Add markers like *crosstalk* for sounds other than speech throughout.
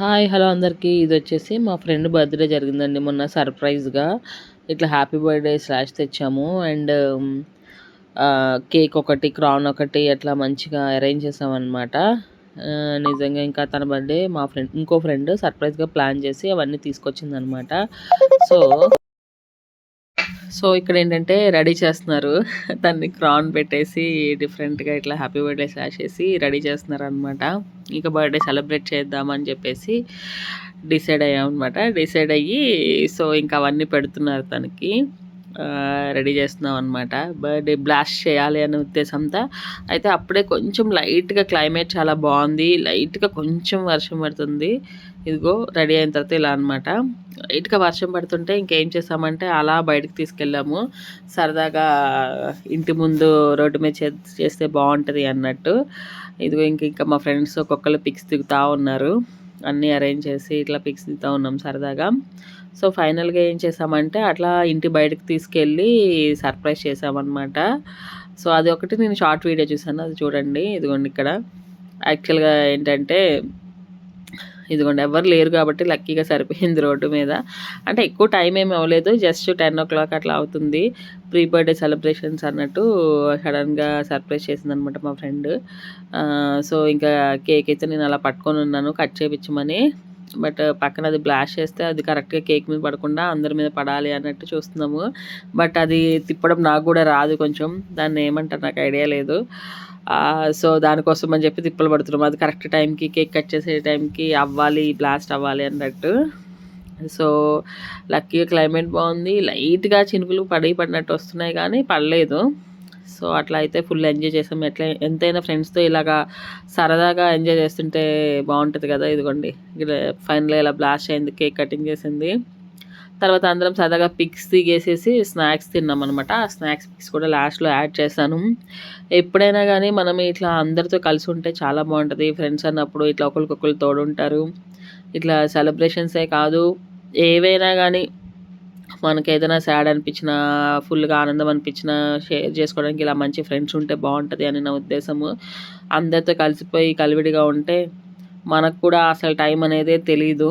Hi hello అందరికీ. ఇది వచ్చేసి మా ఫ్రెండ్ బర్త్డే జరిగిందండి మొన్న సర్ప్రైజ్గా. ఇట్లా హ్యాపీ బర్త్డే స్లాష్ తెచ్చాము. అండ్ కేక్ ఒకటి క్రాన్ ఒకటి అట్లా మంచిగా అరేంజ్ చేసామన్నమాట. నిజంగా ఇంకా తన బర్త్డే మా ఫ్రెండ్ ఇంకో ఫ్రెండ్ సర్ప్రైజ్గా ప్లాన్ చేసి అవన్నీ తీసుకొచ్చిందనమాట సో సో ఇక్కడ ఏంటంటే రెడీ చేస్తున్నారు. దాన్ని క్రాన్ పెట్టేసి డిఫరెంట్గా ఇట్లా హ్యాపీ బర్త్డే రాసేసి చేసి రెడీ చేస్తున్నారు అనమాట ఇంకా బర్త్డే సెలబ్రేట్ చేద్దామని చెప్పేసి డిసైడ్ అయ్యామన్నమాట. డిసైడ్ అయ్యి సో ఇంకా అవన్నీ పెడుతున్నారు తనకి. రెడీ చేస్తున్నాం అనమాట బర్త్డే బ్లాస్ట్ చేయాలి అనే ఉద్దేశంతో. అయితే అప్పుడే కొంచెం లైట్గా క్లైమేట్ చాలా బాగుంది. లైట్గా కొంచెం వర్షం పడుతుంది. ఇదిగో రెడీ అయిన తర్వాత ఇలా అనమాట లైట్గా వర్షం పడుతుంటే ఇంకేం చేసామంటే అలా బయటకు తీసుకెళ్ళాము. సరదాగా ఇంటి ముందు రోడ్డు మీద చేస్తే బాగుంటుంది అన్నట్టు. ఇదిగో ఇంక ఇంకా మా ఫ్రెండ్స్ ఒక్కొక్కరు పిక్స్ దిగుతూ ఉన్నారు. అన్నీ అరేంజ్ చేసి ఇట్లా పిక్స్ దిగుతూ ఉన్నాం సరదాగా. సో ఫైనల్గా ఏం చేసామంటే అట్లా ఇంటి బయటకు తీసుకెళ్ళి సర్ప్రైజ్ చేసామన్నమాట. సో అది ఒకటి నేను షార్ట్ వీడియో చూసాను అది చూడండి. ఇదిగోండి ఇక్కడ. యాక్చువల్గా ఏంటంటే ఇదిగోండి ఎవరు లేరు కాబట్టి లక్కీగా సరిపోయింది రోడ్డు మీద. అంటే ఎక్కువ టైం ఏమి అవ్వలేదు జస్ట్ టెన్ ఓ క్లాక్ అట్లా అవుతుంది. ప్రీ బర్త్డే సెలబ్రేషన్స్ అన్నట్టు సడన్గా సర్ప్రైజ్ చేసింది అనమాట మా ఫ్రెండ్. సో ఇంకా కేక్ అయితే నేను అలా పట్టుకొని ఉన్నాను కట్ చేయించమని బట్ పక్కన అది బ్లాష్ చేస్తే అది కరెక్ట్గా కేక్ మీద పడకుండా అందరి మీద పడాలి అన్నట్టు చూస్తున్నాము. బట్ అది తిప్పడం నాకు కూడా రాదు కొంచెం. దాన్ని ఏమంటారు? నాకు ఐడియా లేదు. సో దానికోసం అని చెప్పి తిప్పలు పడుతున్నాం. అది కరెక్ట్ టైంకి కేక్ కట్ చేసే టైంకి అవ్వాలి బ్లాస్ట్ అవ్వాలి అన్నట్టు. సో లక్కీగా క్లైమేట్ బాగుంది. లైట్గా చినుకులు పడి పడినట్టు వస్తున్నాయి కానీ పడలేదు. సో అట్లా అయితే ఫుల్ ఎంజాయ్ చేసాం. ఎట్లా ఎంతైనా ఫ్రెండ్స్తో ఇలాగా సరదాగా ఎంజాయ్ చేస్తుంటే బాగుంటుంది కదా ఇదిగోండి. ఇక్కడ ఫైనల్ ఇలా బ్లాస్ట్ అయింది కేక్ కటింగ్ చేసింది. తర్వాత అందరం సరదాగా పిక్స్ దిగేసేసి స్నాక్స్ తిన్నాం అనమాట ఆ స్నాక్స్ పిక్స్ కూడా లాస్ట్లో యాడ్ చేశాను. ఎప్పుడైనా కానీ మనం ఇట్లా అందరితో కలిసి ఉంటే చాలా బాగుంటుంది. ఫ్రెండ్స్ అన్నప్పుడు ఇట్లా ఒకరికొకరు తోడుంటారు. ఇట్లా సెలబ్రేషన్సే కాదు. ఏవైనా కానీ మనకి ఏదైనా సాడ్ అనిపించినా ఫుల్గా ఆనందం అనిపించినా షేర్ చేసుకోవడానికి ఇలా మంచి ఫ్రెండ్స్ ఉంటే బాగుంటుంది అని నా ఉద్దేశము. అందరితో కలిసిపోయి కలివిడిగా ఉంటే మనకు కూడా అసలు టైం అనేది తెలీదు.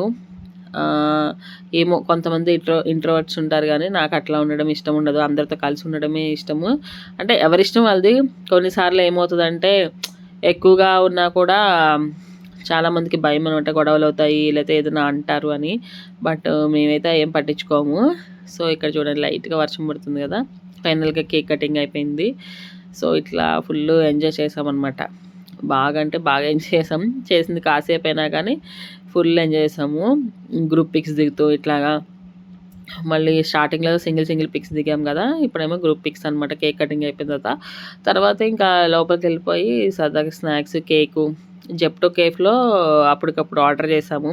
ఏమో కొంతమంది ఇంట్రో ఇంట్రోవర్ట్స్ ఉంటారు కానీ నాకు అట్లా ఉండడం ఇష్టం ఉండదు. అందరితో కలిసి ఉండడమే ఇష్టము. అంటే ఎవరిష్టం వాళ్ళది. కొన్నిసార్లు ఏమవుతుందంటే ఎక్కువగా ఉన్నా కూడా చాలామందికి భయం అనమాట గొడవలు అవుతాయి లేకపోతే ఏదైనా అంటారు అని. బట్ uh, మేమైతే ఏం పట్టించుకోము. సో ఇక్కడ చూడండి లైట్గా వర్షం పడుతుంది కదా. ఫైనల్గా కేక్ కటింగ్ అయిపోయింది. సో ఇట్లా ఫుల్ ఎంజాయ్ చేసామన్నమాట. బాగా అంటే బాగా *laughs* ఎంజాయ్ చేసాం. చేసింది కాసేపు అయినా కానీ ఫుల్ ఎంజాయ్ చేసాము. గ్రూప్ పిక్స్ దిగుతూ ఇట్లాగా. మళ్ళీ స్టార్టింగ్లో సింగిల్ సింగిల్ పిక్స్ దిగాం కదా. ఇప్పుడేమో గ్రూప్ పిక్స్ అనమాట కేక్ కటింగ్ అయిపోయిన తర్వాత. తర్వాత ఇంకా లోపలికి వెళ్ళిపోయి సరదాగా స్నాక్స్ కేకు జెప్టో కేఫ్లో అప్పటికప్పుడు ఆర్డర్ చేసాము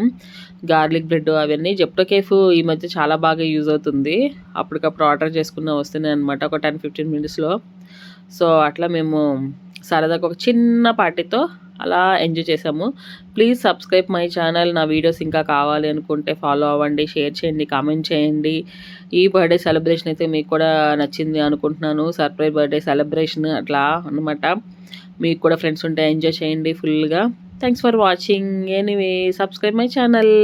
గార్లిక్ బ్రెడ్ అవన్నీ. జెప్టో కేఫ్ ఈ మధ్య చాలా బాగా యూజ్ అవుతుంది. అప్పటికప్పుడు ఆర్డర్ చేసుకున్న వస్తున్నాయి అనమాట ఒక టెన్ ఫిఫ్టీన్ మినిట్స్లో సో అట్లా మేము సరదాగా ఒక చిన్న పార్టీతో అలా ఎంజాయ్ చేసాము ప్లీజ్ సబ్స్క్రైబ్ మై ఛానల్ నా వీడియోస్ ఇంకా కావాలి అనుకుంటే ఫాలో అవ్వండి షేర్ చేయండి కామెంట్ చేయండి. ఈ బర్త్డే సెలబ్రేషన్ అయితే మీకు కూడా నచ్చింది అనుకుంటున్నాను. సర్ప్రైజ్ బర్త్డే సెలబ్రేషన్ అట్లా అనమాట మీకు కూడా ఫ్రెండ్స్ ఉంటే ఎంజాయ్ చేయండి ఫుల్గా thanks for watching anyway subscribe my channel